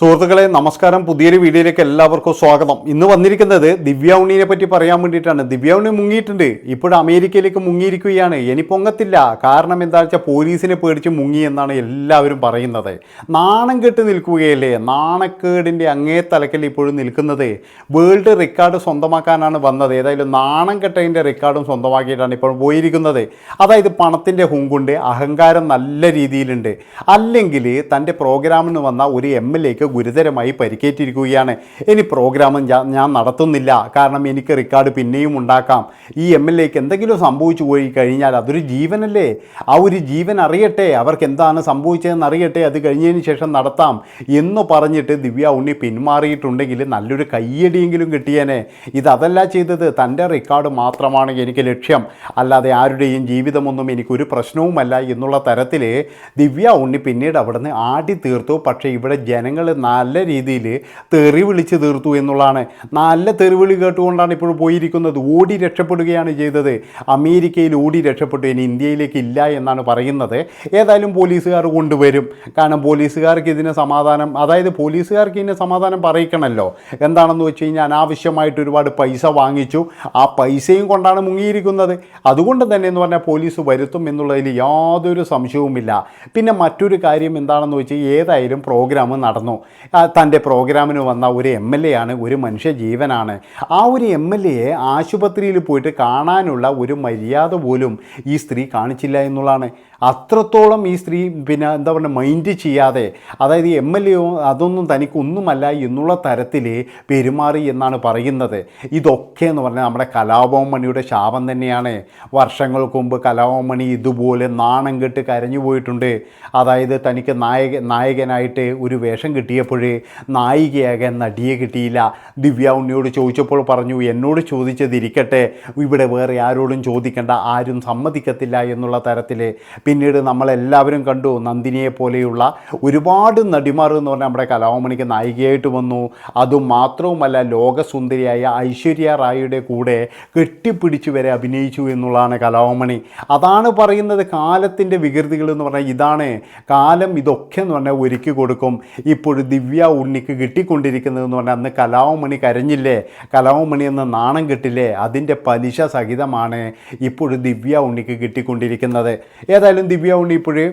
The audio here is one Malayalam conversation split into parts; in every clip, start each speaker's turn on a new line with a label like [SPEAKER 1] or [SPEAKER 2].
[SPEAKER 1] സുഹൃത്തുക്കളെ നമസ്കാരം പുതിയൊരു വീഡിയോയിലേക്ക് എല്ലാവർക്കും സ്വാഗതം ഇന്ന് വന്നിരിക്കുന്നത് ദിവ്യ ഉണ്ണിനെ പറ്റി പറയാൻ വേണ്ടിയിട്ടാണ് ദിവ്യ ഉണ്ണി മുങ്ങിയിട്ടുണ്ട് ഇപ്പോൾ അമേരിക്കയിലേക്ക് മുങ്ങിയിരിക്കുകയാണ് ഇനി പൊങ്ങത്തില്ല കാരണം എന്താ വെച്ചാൽ പോലീസിനെ പേടിച്ച് മുങ്ങി എന്നാണ് എല്ലാവരും പറയുന്നത് നാണം കെട്ട് നിൽക്കുകയല്ലേ നാണക്കേടിൻ്റെ അങ്ങേ തലക്കൽ ഇപ്പോഴും നിൽക്കുന്നത് വേൾഡ് റെക്കോർഡ് സ്വന്തമാക്കാനാണ് വന്നത് ഏതായാലും നാണം കെട്ടതിൻ്റെ റെക്കോർഡും സ്വന്തമാക്കിയിട്ടാണ് ഇപ്പോൾ പോയിരിക്കുന്നത് അതായത് പണത്തിൻ്റെ ഹുങ്കുണ്ട് അഹങ്കാരം നല്ല രീതിയിലുണ്ട് അല്ലെങ്കിൽ തൻ്റെ പ്രോഗ്രാമിന് വന്ന ഒരു എം എൽ എക്ക് ഗുരുതരമായി പരിക്കേറ്റിരിക്കുകയാണ് ഇനി പ്രോഗ്രാം ഞാൻ നടത്തുന്നില്ല കാരണം എനിക്ക് റെക്കോർഡ് പിന്നെയും ഉണ്ടാക്കാം ഈ എം എൽ എക്ക് എന്തെങ്കിലും സംഭവിച്ചു പോയി കഴിഞ്ഞാൽ അതൊരു ജീവനല്ലേ ആ ഒരു ജീവൻ അറിയട്ടെ അവർക്ക് എന്താണ് സംഭവിച്ചതെന്ന് അറിയട്ടെ അത് കഴിഞ്ഞതിന് ശേഷം നടത്താം എന്ന് പറഞ്ഞിട്ട് ദിവ്യ ഉണ്ണി പിന്മാറിയിട്ടുണ്ടെങ്കിൽ നല്ലൊരു കയ്യടിയെങ്കിലും കിട്ടിയേനെ ഇതല്ല ചെയ്തത് തൻ്റെ റെക്കോർഡ് മാത്രമാണ് എനിക്ക് ലക്ഷ്യം അല്ലാതെ ആരുടെയും ജീവിതമൊന്നും എനിക്കൊരു പ്രശ്നവുമല്ല എന്നുള്ള തരത്തിൽ ദിവ്യ ഉണ്ണി പിന്നീട് അവിടുന്ന് ആടി തീർത്തു പക്ഷേ ഇവിടെ ജനങ്ങൾ നല്ല രീതിയിൽ തെറി വിളിച്ച് തീർത്തു എന്നുള്ളതാണ് നല്ല തെറിവിളി കേട്ടുകൊണ്ടാണ് ഇപ്പോൾ പോയിരിക്കുന്നത് ഓടി രക്ഷപ്പെടുകയാണ് ചെയ്തത് അമേരിക്കയിൽ ഓടി രക്ഷപ്പെട്ടു ഇനി ഇന്ത്യയിലേക്ക് ഇല്ല എന്നാണ് പറയുന്നത് ഏതായാലും പോലീസുകാർ കൊണ്ടുവരും കാരണം പോലീസുകാർക്ക് ഇതിന് സമാധാനം അതായത് പോലീസുകാർക്ക് ഇതിന് സമാധാനം പറയിക്കണമല്ലോ എന്താണെന്ന് വെച്ച് കഴിഞ്ഞാൽ അനാവശ്യമായിട്ട് ഒരുപാട് പൈസ വാങ്ങിച്ചു ആ പൈസയും കൊണ്ടാണ് മുങ്ങിയിരിക്കുന്നത് അതുകൊണ്ട് തന്നെ എന്ന് പറഞ്ഞാൽ പോലീസ് വരുത്തും എന്നുള്ളതിൽ യാതൊരു സംശയവുമില്ല പിന്നെ മറ്റൊരു കാര്യം എന്താണെന്ന് വെച്ചാൽ ഏതായാലും പ്രോഗ്രാം നടന്നു തൻ്റെ പ്രോഗ്രാമിന് വന്ന ഒരു എം എൽ എ ആണ് ഒരു മനുഷ്യ ജീവനാണ് ആ ഒരു എം എൽ എയെ ആശുപത്രിയിൽ പോയിട്ട് കാണാനുള്ള ഒരു മര്യാദ പോലും ഈ സ്ത്രീ കാണിച്ചില്ല എന്നുള്ളതാണ് അത്രത്തോളം ഈ സ്ത്രീ പിന്നെ എന്താ പറയുക മൈൻഡ് ചെയ്യാതെ അതായത് എം എൽ എ അതൊന്നും തനിക്കൊന്നുമല്ല എന്നുള്ള തരത്തിൽ പെരുമാറി എന്നാണ് പറയുന്നത് ഇതൊക്കെ എന്ന് പറഞ്ഞാൽ നമ്മുടെ കലാഭവൻ മണിയുടെ ശാപം തന്നെയാണ് വർഷങ്ങൾക്ക് മുമ്പ് കലാഭവൻ മണി ഇതുപോലെ നാണം കെട്ട് കരഞ്ഞു പോയിട്ടുണ്ട് അതായത് തനിക്ക് നായക നായകനായിട്ട് ഒരു വേഷം കിട്ടിയപ്പോൾ നായികയാകാൻ നടിയെ കിട്ടിയില്ല ദിവ്യ ഉണ്ണിയോട് ചോദിച്ചപ്പോൾ പറഞ്ഞു എന്നോട് ചോദിച്ചതിരിക്കട്ടെ ഇവിടെ വേറെ ആരോടും ചോദിക്കേണ്ട ആരും സമ്മതിക്കത്തില്ല എന്നുള്ള തരത്തിൽ പിന്നീട് നമ്മളെല്ലാവരും കണ്ടു നന്ദിനിയെ പോലെയുള്ള ഒരുപാട് നടിമാർ എന്ന് പറഞ്ഞാൽ നമ്മുടെ കലാമണിക്ക് നായികയായിട്ട് വന്നു അതുമാത്രവുമല്ല ലോകസുന്ദരിയായ ഐശ്വര്യ റായിയുടെ കൂടെ കെട്ടിപ്പിടിച്ച് വരെ അഭിനയിച്ചു എന്നുള്ളതാണ് കലാമണി അതാണ് പറയുന്നത് കാലത്തിൻ്റെ വികൃതികൾ എന്ന് പറഞ്ഞാൽ ഇതാണ് കാലം ഇതൊക്കെ എന്ന് പറഞ്ഞാൽ ഒരുക്കി കൊടുക്കും ഇപ്പോൾ ദിവ്യ ഉണ്ണിക്ക് കിട്ടിക്കൊണ്ടിരിക്കുന്നതെന്ന് പറഞ്ഞാൽ അന്ന് കലാമണി കരഞ്ഞില്ലേ കലാമണി എന്ന് നാണം കിട്ടില്ലേ അതിൻ്റെ പലിശ സഹിതമാണ് ഇപ്പോൾ ദിവ്യ ഉണ്ണിക്ക് കിട്ടിക്കൊണ്ടിരിക്കുന്നത് ഏതായാലും ദിവ്യ ഉണ്ണി ഇപ്പോഴേ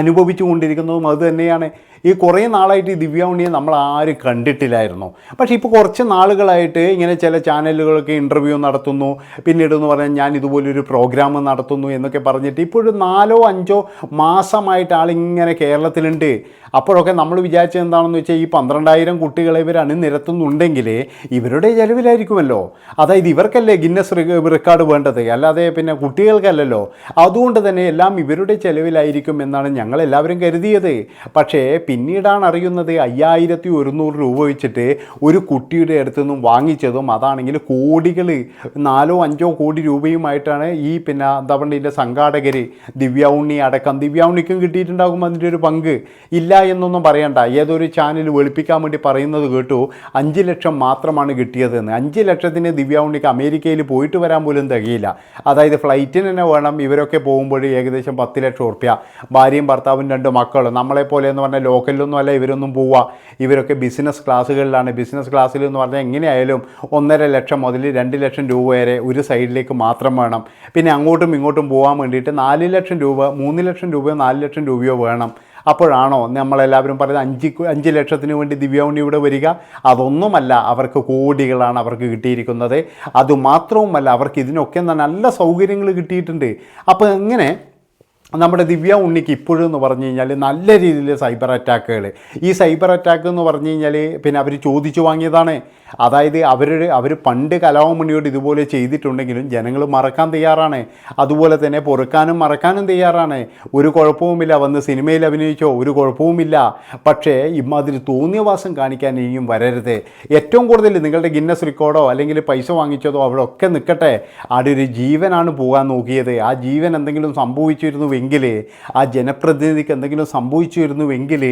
[SPEAKER 1] അനുഭവിച്ചു കൊണ്ടിരിക്കുന്നതും അതുതന്നെയാണ് ഈ കുറേ നാളായിട്ട് ഈ ദിവ്യ ഉണ്ണിയെ നമ്മൾ ആരും കണ്ടിട്ടില്ലായിരുന്നു പക്ഷേ ഇപ്പോൾ കുറച്ച് നാളുകളായിട്ട് ഇങ്ങനെ ചില ചാനലുകളൊക്കെ ഇൻ്റർവ്യൂ നടത്തുന്നു പിന്നീട് എന്ന് പറഞ്ഞാൽ ഞാൻ ഇതുപോലൊരു പ്രോഗ്രാം നടത്തുന്നു എന്നൊക്കെ പറഞ്ഞിട്ട് ഇപ്പോഴൊരു നാലോ അഞ്ചോ മാസമായിട്ട് ആളിങ്ങനെ കേരളത്തിലുണ്ട് അപ്പോഴൊക്കെ നമ്മൾ വിചാരിച്ചത് എന്താണെന്ന് വെച്ചാൽ ഈ പന്ത്രണ്ടായിരം കുട്ടികളെ ഇവർ അണിനിരത്തുന്നുണ്ടെങ്കിൽ ഇവരുടെ ചെലവിലായിരിക്കുമല്ലോ അതായത് ഇവർക്കല്ലേ ഗിന്നസ് റെക്കോർഡ് വേണ്ടത് അല്ലാതെ പിന്നെ കുട്ടികൾക്കല്ലല്ലോ അതുകൊണ്ട് തന്നെ എല്ലാം ഇവരുടെ ചിലവിലായിരിക്കും എന്നാണ് ഞങ്ങളെല്ലാവരും കരുതിയത് പക്ഷേ പിന്നീടാണ് അറിയുന്നത് അയ്യായിരത്തി ഒരുന്നൂറ് രൂപ വെച്ചിട്ട് ഒരു കുട്ടിയുടെ അടുത്തു നിന്നും വാങ്ങിച്ചതും അതാണെങ്കിൽ കോടികൾ നാലോ അഞ്ചോ കോടി രൂപയുമായിട്ടാണ് ഈ പിന്നെ ധവണ്ടിൻ്റെ സംഘാടകർ ദിവ്യ ഉണ്ണി അടക്കം ദിവ്യ ഉണ്ണിക്കും കിട്ടിയിട്ടുണ്ടാകും അതിൻ്റെ ഒരു പങ്ക് ഇല്ല എന്നൊന്നും പറയണ്ട ഏതൊരു ചാനൽ വെളുപ്പിക്കാൻ വേണ്ടി പറയുന്നത് കേട്ടു അഞ്ച് ലക്ഷം മാത്രമാണ് കിട്ടിയതെന്ന് അഞ്ച് ലക്ഷത്തിന് ദിവ്യ ഉണ്ണിക്ക് അമേരിക്കയിൽ പോയിട്ട് വരാൻ പോലും തികയില്ല അതായത് ഫ്ലൈറ്റിന് തന്നെ വേണം ഇവരൊക്കെ പോകുമ്പോൾ ഏകദേശം പത്ത് ലക്ഷം ഉറുപ്പ്യ ഭാര്യയും ഭർത്താവും രണ്ട് മക്കളും നമ്മളെപ്പോലെ എന്ന് പറഞ്ഞാൽ ലോക്കലിലൊന്നും അല്ല ഇവരൊന്നും പോവുക ഇവരൊക്കെ ബിസിനസ് ക്ലാസ്സുകളിലാണ് ബിസിനസ് ക്ലാസ്സിൽ എന്ന് പറഞ്ഞാൽ എങ്ങനെയായാലും ഒന്നര ലക്ഷം മുതൽ രണ്ട് ലക്ഷം രൂപ വരെ ഒരു സൈഡിലേക്ക് മാത്രം വേണം പിന്നെ അങ്ങോട്ടും ഇങ്ങോട്ടും പോകാൻ വേണ്ടിയിട്ട് നാല് ലക്ഷം രൂപ മൂന്ന് ലക്ഷം രൂപയോ നാല് ലക്ഷം രൂപയോ വേണം അപ്പോഴാണോ നമ്മളെല്ലാവരും പറയുന്നത് അഞ്ച് അഞ്ച് ലക്ഷത്തിന് വേണ്ടി ദിവ്യാവണി ഇവിടെ വരിക അതൊന്നുമല്ല അവർക്ക് കോടികളാണ് അവർക്ക് കിട്ടിയിരിക്കുന്നത് അതുമാത്രവുമല്ല അവർക്ക് ഇതിനൊക്കെ നല്ല സൗകര്യങ്ങൾ കിട്ടിയിട്ടുണ്ട് അപ്പോൾ എങ്ങനെ നമ്മുടെ ദിവ്യ ഉണ്ണിക്ക് ഇപ്പോഴും എന്ന് പറഞ്ഞു കഴിഞ്ഞാൽ നല്ല രീതിയിൽ സൈബർ അറ്റാക്കുകൾ ഈ സൈബർ അറ്റാക്ക് എന്ന് പറഞ്ഞു കഴിഞ്ഞാൽ പിന്നെ അവർ ചോദിച്ചു വാങ്ങിയതാണ് അതായത് അവർ അവർ പണ്ട് കലാവമണിയോട് ഇതുപോലെ ചെയ്തിട്ടുണ്ടെങ്കിലും ജനങ്ങൾ മറക്കാൻ തയ്യാറാണ് അതുപോലെ തന്നെ പൊറുക്കാനും മറക്കാനും തയ്യാറാണ് ഒരു കുഴപ്പവുമില്ല വന്ന് സിനിമയിൽ അഭിനയിച്ചോ ഒരു കുഴപ്പവുമില്ല പക്ഷേ തോന്നിയ വാസം കാണിക്കാൻ ഇനിയും വരരുത് ഏറ്റവും കൂടുതൽ നിങ്ങളുടെ ഗിന്നസ് റെക്കോർഡോ അല്ലെങ്കിൽ പൈസ വാങ്ങിച്ചതോ അവിടെ ഒക്കെ നിൽക്കട്ടെ അവിടെ ഒരു ജീവനാണ് പോകാൻ നോക്കിയത് ആ ജീവൻ എന്തെങ്കിലും സംഭവിച്ചിരുന്നു എങ്കിൽ ആ ജനപ്രതിനിധിക്ക് എന്തെങ്കിലും സംഭവിച്ചിരുന്നുവെങ്കിൽ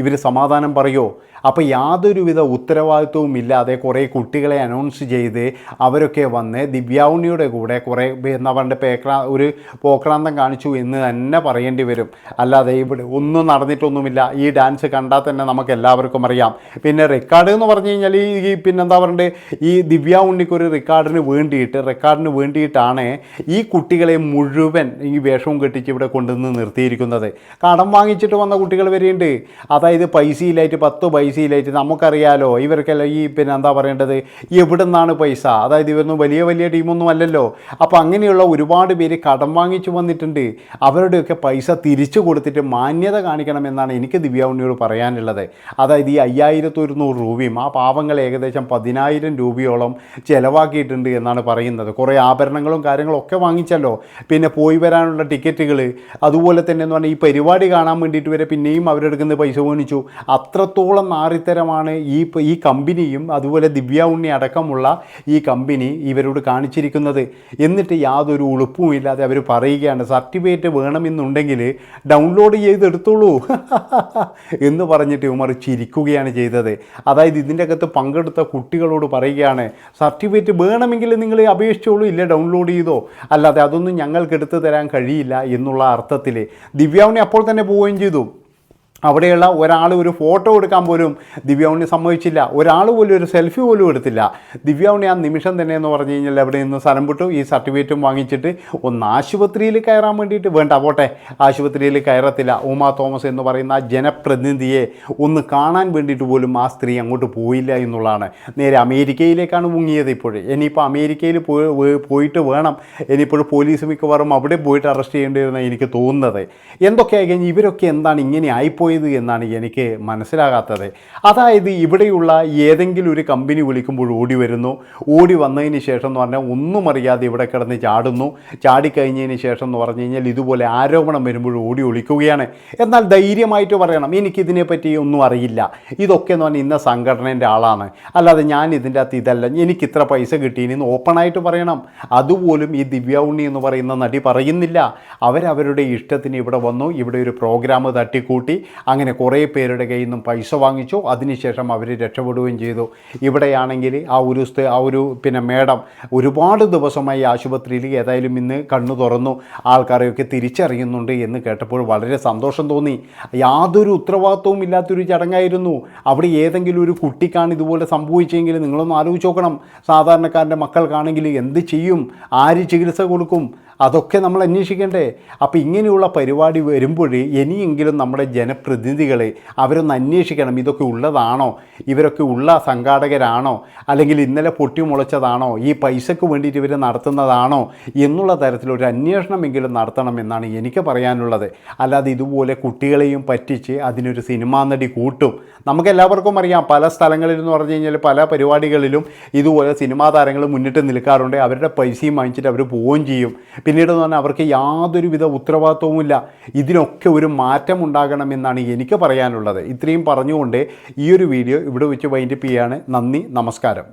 [SPEAKER 1] ഇവർ സമാധാനം പറയോ അപ്പോൾ യാതൊരുവിധ ഉത്തരവാദിത്വവും ഇല്ലാതെ കുറേ കുട്ടികളെ അനൗൺസ് ചെയ്ത് അവരൊക്കെ വന്ന് ദിവ്യാവുണിയുടെ കൂടെ കുറേ എന്താ പറയുക പേക്രാ ഒരു പോക്രാന്തം കാണിച്ചു എന്ന് തന്നെ പറയേണ്ടി വരും അല്ലാതെ ഇവിടെ ഒന്നും നടന്നിട്ടൊന്നുമില്ല ഈ ഡാൻസ് കണ്ടാൽ തന്നെ നമുക്ക് എല്ലാവർക്കും അറിയാം പിന്നെ റെക്കോർഡ് എന്ന് പറഞ്ഞു കഴിഞ്ഞാൽ ഈ പിന്നെന്താ പറയണ്ടേ ഈ ദിവ്യ ഉണ്ണിക്കൊരു റെക്കോർഡിന് വേണ്ടിയിട്ട് റെക്കോർഡിന് വേണ്ടിയിട്ടാണ് ഈ കുട്ടികളെ മുഴുവൻ ഈ വേഷവും കെട്ടിച്ച് ഇവിടെ കൊണ്ടുവന്ന് നിർത്തിയിരിക്കുന്നത് കടം വാങ്ങിച്ചിട്ട് വന്ന കുട്ടികൾ വരെയുണ്ട് അതായത് പൈസയിലായിട്ട് പത്ത് പൈസയിലായിട്ട് നമുക്കറിയാലോ ഇവർക്കെല്ലാം ഈ പിന്നെ എന്താ പറയേണ്ടത് എവിടെ പൈസ അതായത് ഇവരൊന്നും വലിയ വലിയ ടീമൊന്നും അല്ലല്ലോ അപ്പോൾ അങ്ങനെയുള്ള ഒരുപാട് പേര് കടം വാങ്ങിച്ചു വന്നിട്ടുണ്ട് അവരുടെയൊക്കെ പൈസ തിരിച്ചു കൊടുത്തിട്ട് മാന്യത കാണിക്കണമെന്നാണ് എനിക്ക് ദിവ്യാവണ്ണിയോട് പറയാനുള്ളത് അതായത് ഈ അയ്യായിരത്തി ഒരുന്നൂറ് രൂപയും ആ പാവങ്ങൾ ഏകദേശം പതിനായിരം രൂപയോളം ചിലവാക്കിയിട്ടുണ്ട് എന്നാണ് പറയുന്നത് കുറേ ആഭരണങ്ങളും കാര്യങ്ങളും ഒക്കെ വാങ്ങിച്ചല്ലോ പിന്നെ പോയി വരാനുള്ള ടിക്കറ്റുകൾ അതുപോലെ തന്നെ എന്ന് പറഞ്ഞാൽ ഈ പരിപാടി കാണാൻ വേണ്ടിയിട്ട് വരെ പിന്നെയും അവരെടുക്കുന്ന പൈസ മേണിച്ചു അത്രത്തോളം നാറിത്തരമാണ് ഈ ഈ കമ്പനിയും അതുപോലെ ദിവ്യ ഉണ്ണി അടക്കമുള്ള ഈ കമ്പനി ഇവരോട് കാണിച്ചിരിക്കുന്നത് എന്നിട്ട് യാതൊരു ഉളുപ്പുമില്ലാതെ അവർ പറയുകയാണ് സർട്ടിഫിക്കറ്റ് വേണമെന്നുണ്ടെങ്കിൽ ഡൗൺലോഡ് ചെയ്തെടുത്തോളൂ എന്ന് പറഞ്ഞിട്ട് ഉമർ ചിരിക്കുകയാണ് ചെയ്തത് അതായത് ഇതിൻ്റെ അകത്ത് പങ്കെടുത്ത കുട്ടികളോട് പറയുകയാണ് സർട്ടിഫിക്കറ്റ് വേണമെങ്കിൽ നിങ്ങൾ അപേക്ഷിച്ചോളൂ ഇല്ല ഡൗൺലോഡ് ചെയ്തോ അല്ലാതെ അതൊന്നും ഞങ്ങൾക്ക് എടുത്തു തരാൻ കഴിയില്ല എന്നുള്ള അർത്ഥത്തിൽ ദിവ്യാവിനെ അപ്പോൾ തന്നെ പോവുകയും ചെയ്തു അവിടെയുള്ള ഒരാൾ ഒരു ഫോട്ടോ എടുക്കാൻ പോലും ദിവ്യാവണി സമ്മതിച്ചില്ല ഒരാൾ പോലും ഒരു സെൽഫി പോലും എടുത്തില്ല ദിവ്യാവണി ആ നിമിഷം തന്നെ എന്ന് പറഞ്ഞു കഴിഞ്ഞാൽ അവിടെ നിന്ന് സ്ഥലം വിട്ടു ഈ സർട്ടിഫിക്കറ്റും വാങ്ങിച്ചിട്ട് ഒന്ന് ആശുപത്രിയിൽ കയറാൻ വേണ്ടിയിട്ട് വേണ്ട പോട്ടെ ആശുപത്രിയിൽ കയറത്തില്ല ഉമ തോമസ് എന്ന് പറയുന്ന ആ ജനപ്രതിനിധിയെ ഒന്ന് കാണാൻ വേണ്ടിയിട്ട് പോലും ആ സ്ത്രീ അങ്ങോട്ട് പോയില്ല എന്നുള്ളതാണ് നേരെ അമേരിക്കയിലേക്കാണ് മുങ്ങിയത് ഇപ്പോൾ ഇനിയിപ്പോൾ അമേരിക്കയിൽ പോയിട്ട് വേണം ഇനിയിപ്പോൾ പോലീസ് മിക്കവാറും അവിടെ പോയിട്ട് അറസ്റ്റ് ചെയ്യേണ്ടി വരുന്ന എനിക്ക് തോന്നുന്നത് എന്തൊക്കെയായി കഴിഞ്ഞാൽ ഇവരൊക്കെ എന്താണ് ഇങ്ങനെ ആയിപ്പോയി പോയത് എന്നാണ് എനിക്ക് മനസ്സിലാകാത്തത് അതായത് ഇവിടെയുള്ള ഏതെങ്കിലും ഒരു കമ്പനി വിളിക്കുമ്പോൾ ഓടി വരുന്നു ഓടി വന്നതിന് ശേഷം എന്ന് പറഞ്ഞാൽ ഒന്നും അറിയാതെ ഇവിടെ കിടന്ന് ചാടുന്നു ചാടിക്കഴിഞ്ഞതിന് ശേഷം എന്ന് പറഞ്ഞു കഴിഞ്ഞാൽ ഇതുപോലെ ആരോപണം വരുമ്പോൾ ഓടി ഒളിക്കുകയാണ് എന്നാൽ ധൈര്യമായിട്ട് പറയണം എനിക്കിതിനെപ്പറ്റി ഒന്നും അറിയില്ല ഇതൊക്കെ എന്ന് പറഞ്ഞാൽ ഇന്ന സംഘടനേൻ്റെ ആളാണ് അല്ലാതെ ഞാൻ ഇതിൻ്റെ അകത്ത് ഇതല്ല എനിക്ക് ഇത്ര പൈസ കിട്ടിയെന്ന് ഓപ്പണായിട്ട് പറയണം അതുപോലും ഈ ദിവ്യ ഉണ്ണി എന്ന് പറയുന്ന നടി പറയുന്നില്ല അവരവരുടെ ഇഷ്ടത്തിന് ഇവിടെ വന്നു ഇവിടെ ഒരു പ്രോഗ്രാം തട്ടിക്കൂട്ടി അങ്ങനെ കുറേ പേരുടെ കയ്യിൽ നിന്നും പൈസ വാങ്ങിച്ചു അതിനുശേഷം അവർ രക്ഷപ്പെടുകയും ചെയ്തു ഇവിടെയാണെങ്കിൽ ആ ഒരു ആ ഒരു പിന്നെ മേഡം ഒരുപാട് ദിവസമായി ആശുപത്രിയിൽ ഏതായാലും ഇന്ന് കണ്ണു തുറന്നു ആൾക്കാരെയൊക്കെ തിരിച്ചറിയുന്നുണ്ട് എന്ന് കേട്ടപ്പോൾ വളരെ സന്തോഷം തോന്നി യാതൊരു ഉത്തരവാദിത്വവും ഇല്ലാത്തൊരു ചടങ്ങായിരുന്നു അവിടെ ഏതെങ്കിലും ഒരു കുട്ടിക്കാണ് ഇതുപോലെ സംഭവിച്ചെങ്കിൽ നിങ്ങളൊന്ന് ആലോചിച്ച് നോക്കണം സാധാരണക്കാരൻ്റെ മക്കൾക്കാണെങ്കിൽ എന്ത് ചെയ്യും ആര് ചികിത്സ കൊടുക്കും അതൊക്കെ നമ്മൾ അന്വേഷിക്കേണ്ടേ അപ്പോൾ ഇങ്ങനെയുള്ള പരിപാടി വരുമ്പോൾ ഇനിയെങ്കിലും നമ്മുടെ ജനപ്രതിനിധികളെ അവരൊന്ന് അന്വേഷിക്കണം ഇതൊക്കെ ഉള്ളതാണോ ഇവരൊക്കെ ഉള്ള സംഘാടകരാണോ അല്ലെങ്കിൽ ഇന്നലെ പൊട്ടിമുളച്ചതാണോ ഈ പൈസയ്ക്ക് വേണ്ടിയിട്ട് ഇവർ നടത്തുന്നതാണോ എന്നുള്ള തരത്തിലൊരു അന്വേഷണമെങ്കിലും നടത്തണമെന്നാണ് എനിക്ക് പറയാനുള്ളത് അല്ലാതെ ഇതുപോലെ കുട്ടികളെയും പറ്റിച്ച് അതിനൊരു സിനിമാ നടി കൂട്ടും നമുക്കെല്ലാവർക്കും അറിയാം പല സ്ഥലങ്ങളിൽ എന്ന് പറഞ്ഞു കഴിഞ്ഞാൽ പല പരിപാടികളിലും ഇതുപോലെ സിനിമാ താരങ്ങൾ മുന്നിട്ട് നിൽക്കാറുണ്ട് അവരുടെ പൈസയും വാങ്ങിച്ചിട്ട് അവർ പോവുകയും ചെയ്യും പിന്നീട് എന്ന് പറഞ്ഞാൽ അവർക്ക് യാതൊരുവിധ ഉത്തരവാദിത്വവുമില്ല ഇതിനൊക്കെ ഒരു മാറ്റം ഉണ്ടാകണമെന്നാണ് എനിക്ക് പറയാനുള്ളത് ഇത്രയും പറഞ്ഞുകൊണ്ട് ഈ ഒരു വീഡിയോ ഇവിടെ വെച്ച് വൈൻഡപ്പ് ചെയ്യാണ് നന്ദി നമസ്കാരം